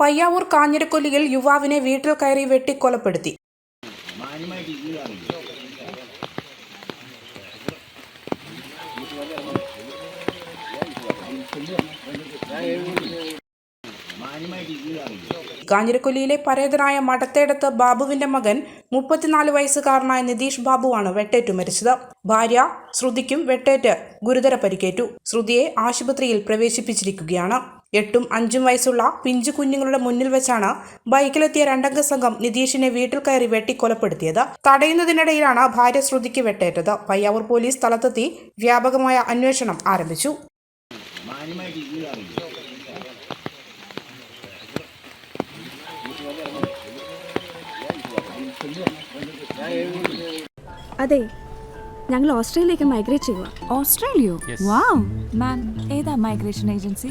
പയ്യാവൂർ കാഞ്ഞിരക്കൊല്ലിയിൽ യുവാവിനെ വീട്ടിൽ കയറി വെട്ടിക്കൊലപ്പെടുത്തി. കാഞ്ഞിരക്കൊല്ലിയിലെ പരേതനായ മടത്തേടത്ത് ബാബുവിന്റെ മകൻ മുപ്പത്തിനാല് വയസ്സുകാരനായ നിതീഷ് ബാബുവാണ് വെട്ടേറ്റു മരിച്ചത്. ഭാര്യ ശ്രുതിക്കും വെട്ടേറ്റ് ഗുരുതര പരിക്കേറ്റു. ശ്രുതിയെ ആശുപത്രിയിൽ പ്രവേശിപ്പിച്ചിരിക്കുകയാണ്. എട്ടും അഞ്ചും വയസ്സുള്ള പിഞ്ചു കുഞ്ഞുങ്ങളുടെ മുന്നിൽ വെച്ചാണ് ബൈക്കിലെത്തിയ രണ്ടംഗ സംഘം നിതീഷിനെ വീട്ടിൽ കയറി വെട്ടിക്കൊലപ്പെടുത്തിയത്. തടയുന്നതിനിടയിലാണ് ഭാര്യ ശ്രുതിക്ക് വെട്ടേറ്റത്. പയ്യാവൂർ പോലീസ് സ്ഥലത്തെത്തി വ്യാപകമായ അന്വേഷണം ആരംഭിച്ചു. അതെ ഞങ്ങൾ ഓസ്ട്രേലിയയിലേക്ക് മൈഗ്രേറ്റ് ചെയ്യുക ഓസ്ട്രേലിയോ വാവ് മാം ഏതാ മൈഗ്രേഷൻ ഏജൻസി?